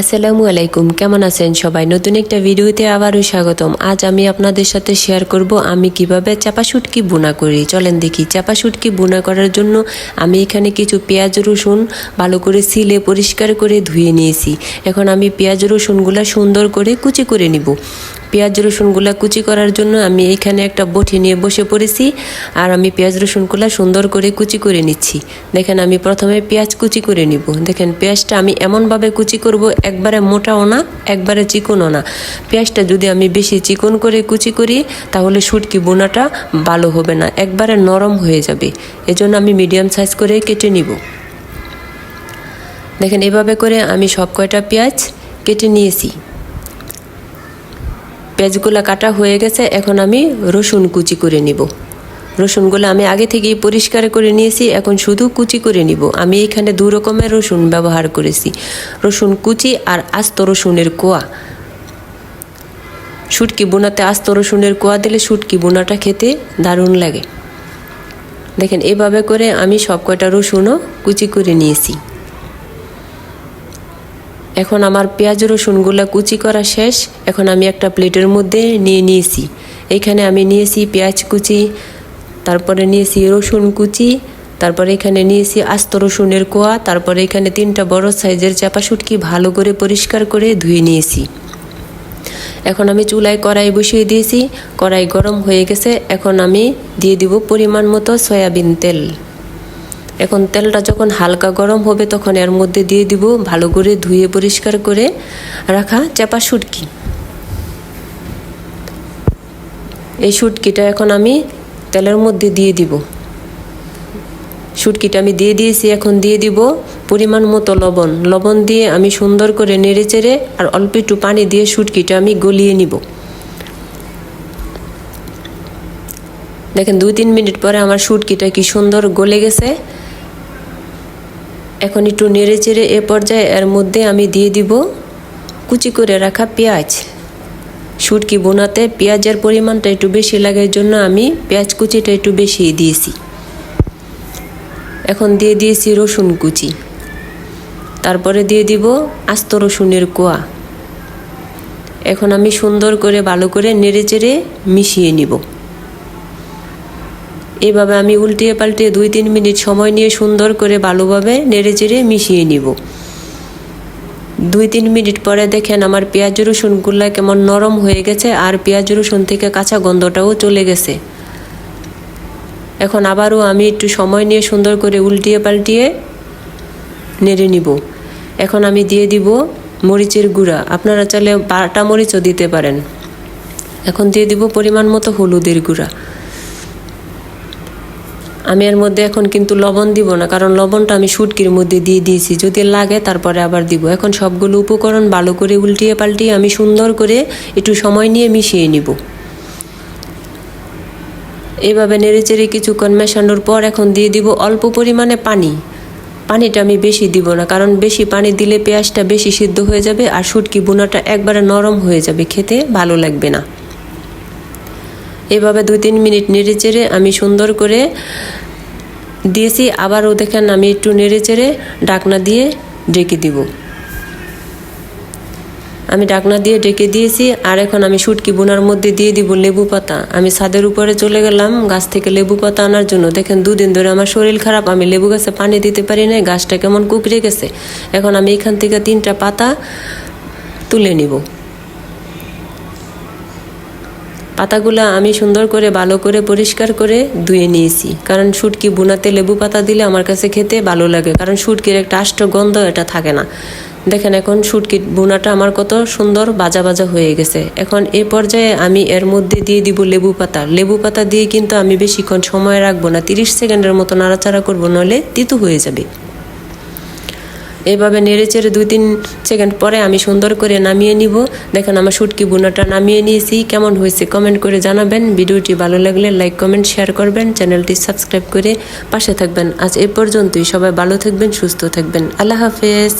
আসসালামু আলাইকুম, কেমন আছেন সবাই? নতুন একটা ভিডিওতে আবারও স্বাগতম। আজ আমি আপনাদের সাথে শেয়ার করব আমি কীভাবে চাপা শুটকি বোনা করি। চলেন দেখি, চাপা শুটকি বোনা করার জন্য আমি এখানে কিছু পেঁয়াজ, রসুন ভালো করে সিলে পরিষ্কার করে ধুয়ে নিয়েছি। এখন আমি পেঁয়াজ, রসুনগুলো সুন্দর করে কুচি করে নিব। পেঁয়াজ রসুনগুলা কুচি করার জন্য আমি এখানে একটা বটি নিয়ে বসে পড়েছি। আর আমি পেঁয়াজ রসুনগুলা সুন্দর করে কুচি করে নিচ্ছি। দেখেন আমি প্রথমে পেঁয়াজ কুচি করে নিব। দেখেন পেঁয়াজটা আমি এমনভাবে কুচি করব, একবারে মোটাও না, একবারে চিকনও না। পেঁয়াজটা যদি আমি বেশি চিকন করে কুচি করি, তাহলে শুটকি বোনাটা ভালো হবে না, একবারে নরম হয়ে যাবে। এজন্য আমি মিডিয়াম সাইজ করে কেটে নিব। দেখেন এভাবে করে আমি সব কয়টা পেঁয়াজ কেটে নিয়েছি। পেঁয়াজগুলো কাটা হয়ে গেছে, এখন আমি রসুন কুচি করে নিব। রসুনগুলো আমি আগে থেকেই পরিষ্কার করে নিয়েছি, এখন শুধু কুচি করে নিব। আমি এখানে দু রকমের রসুন ব্যবহার করেছি। রসুন কুচি আর আস্ত রসুনের কোয়া। শুটকি বোনাতে আস্ত রসুনের কোয়া দিলে শুটকি বোনাটা খেতে দারুণ লাগে। দেখেন, এভাবে করে আমি সব কয়টা রসুনও কুচি করে নিয়েছি। এখন আমার পেঁয়াজ রসুনগুলো কুচি করা শেষ। এখন আমি একটা প্লেটের মধ্যে নিয়ে নিয়েছি। এখানে আমি নিয়েছি পেঁয়াজ কুচি, তারপরে নিয়েছি রসুন কুচি, তারপরে এখানে নিয়েছি আস্ত রসুনের কোয়া, তারপরে এখানে তিনটা বড় সাইজের চাপা শুটকি ভালো করে পরিষ্কার করে ধুয়ে নিয়েছি। এখন আমি চুলায় কড়াই বসিয়ে দিয়েছি। কড়াই গরম হয়ে গেছে। এখন আমি দিয়ে দিব পরিমাণ মতো সয়াবিন তেল। এখন তেলটা যখন হালকা গরম হবে, তখন এর মধ্যে দিয়ে দিব ভালো করে ধুয়ে পরিষ্কার করে রাখা চাপা শুটকি। এই শুটকিটা এখন আমি তেলের মধ্যে দিয়ে দিব। শুটকিটা আমি দিয়ে দিয়েছি, এখন দিয়ে দিব পরিমাণ মতো লবণ। লবণ দিয়ে আমি সুন্দর করে নেড়ে চেড়ে আর অল্প একটু পানি দিয়ে শুটকিটা আমি গলিয়ে নিব। দেখেন, দুই তিন মিনিট পরে আমার শুটকিটা কি সুন্দর গলে গেছে। এখন একটু নেড়ে চেড়ে এ পর্যায়ে এর মধ্যে আমি দিয়ে দিব কুচি করে রাখা পেঁয়াজ। শুটকি বোনাতে পেঁয়াজের পরিমাণটা একটু বেশি লাগার জন্য আমি পেঁয়াজ কুচিটা একটু বেশি দিয়েছি। এখন দিয়ে দিয়েছি রসুন কুচি। তারপরে দিয়ে দিব আস্ত রসুনের কোয়া। এখন আমি সুন্দর করে ভালো করে নেড়ে চেড়ে মিশিয়ে নিব। এভাবে আমি উল্টিয়ে পাল্টিয়ে দুই তিন মিনিট সময় নিয়ে সুন্দর করে ভালোভাবে নেড়ে চেড়ে মিশিয়ে নিব। দুই তিন মিনিট পরে দেখেন আমার পেঁয়াজ রসুনগুলো কেমন নরম হয়ে গেছে আর পেঁয়াজ রসুন থেকে কাঁচা গন্ধটাও চলে গেছে। এখন আবারও আমি একটু সময় নিয়ে সুন্দর করে উল্টিয়ে পাল্টিয়ে নেড়ে নিব। এখন আমি দিয়ে দিব মরিচের গুঁড়া। আপনারা চাইলে বাটা মরিচও দিতে পারেন। এখন দিয়ে দিব পরিমাণ মতো হলুদের গুঁড়া। আমি এর মধ্যে এখন কিন্তু লবণ দিব না, কারণ লবণটা আমি শুটকির মধ্যে দিয়ে দিয়েছি। যদি লাগে তারপরে আবার দিব। এখন সবগুলো উপকরণ ভালো করে উল্টিয়ে পাল্টিয়ে আমি সুন্দর করে একটু সময় নিয়ে মিশিয়ে নিব। এইভাবে নেড়েচেড়ে কিছুক্ষণ মেশানোর পর এখন দিয়ে দিব অল্প পরিমাণে পানি। পানিটা আমি বেশি দিব না, কারণ বেশি পানি দিলে পেঁয়াজটা বেশি সিদ্ধ হয়ে যাবে আর শুটকি বোনাটা একবারে নরম হয়ে যাবে, খেতে ভালো লাগবে না। এভাবে দুই তিন মিনিট নেড়ে চেড়ে আমি সুন্দর করে দিয়েছি, আবারও দেখেন আমি একটু নেড়ে চেড়ে ডাকনা দিয়ে ডেকে দিব। আমি ডাকনা দিয়ে ডেকে দিয়েছি, আর এখন আমি শুটকি বোনার মধ্যে দিয়ে দিব লেবু পাতা। আমি ছাদের উপরে চলে গেলাম, গাছ থেকে লেবু পাতা আনার জন্য। দেখেন, দুদিন ধরে আমার শরীর খারাপ, আমি লেবু গাছে পানি দিতে পারি না গাছটা কেমন কুকড়ে গেছে। এখন আমি এখান থেকে তিনটা পাতা তুলে নিব। পাতাগুলা আমি সুন্দর করে, ভালো করে, পরিষ্কার করে ধুয়ে নিয়েছি। কারণ শুটকি বুনাতে লেবু পাতা দিলে আমার কাছে খেতে ভালো লাগে, কারণ শুটকির একটা আষ্ট গন্ধ এটা থাকে না। দেখেন এখন শুটকি বোনাটা আমার কত সুন্দর বাজা বাজা হয়ে গেছে। এখন এ পর্যায়ে আমি এর মধ্যে দিয়ে দিব লেবু পাতা। লেবু পাতা দিয়ে কিন্তু আমি বেশিক্ষণ সময় রাখব না, তিরিশ সেকেন্ডের মতো নাড়াচাড়া করব নলে তিতু হয়ে যাবে। এভাবে নেড়ে চেড়ে দুই তিন সেকেন্ড পরে আমি সুন্দর করে নামিয়ে নিব। দেখেন আমার শুটকি বুনাটা নামিয়ে নিয়েছি। কেমন হয়েছে কমেন্ট করে জানাবেন। ভিডিওটি ভালো লাগলে লাইক, কমেন্ট, শেয়ার করবেন। চ্যানেলটি সাবস্ক্রাইব করে পাশে থাকবেন। আজ এ পর্যন্তই। সবাই ভালো থাকবেন, সুস্থ থাকবেন। আল্লাহ হাফেজ।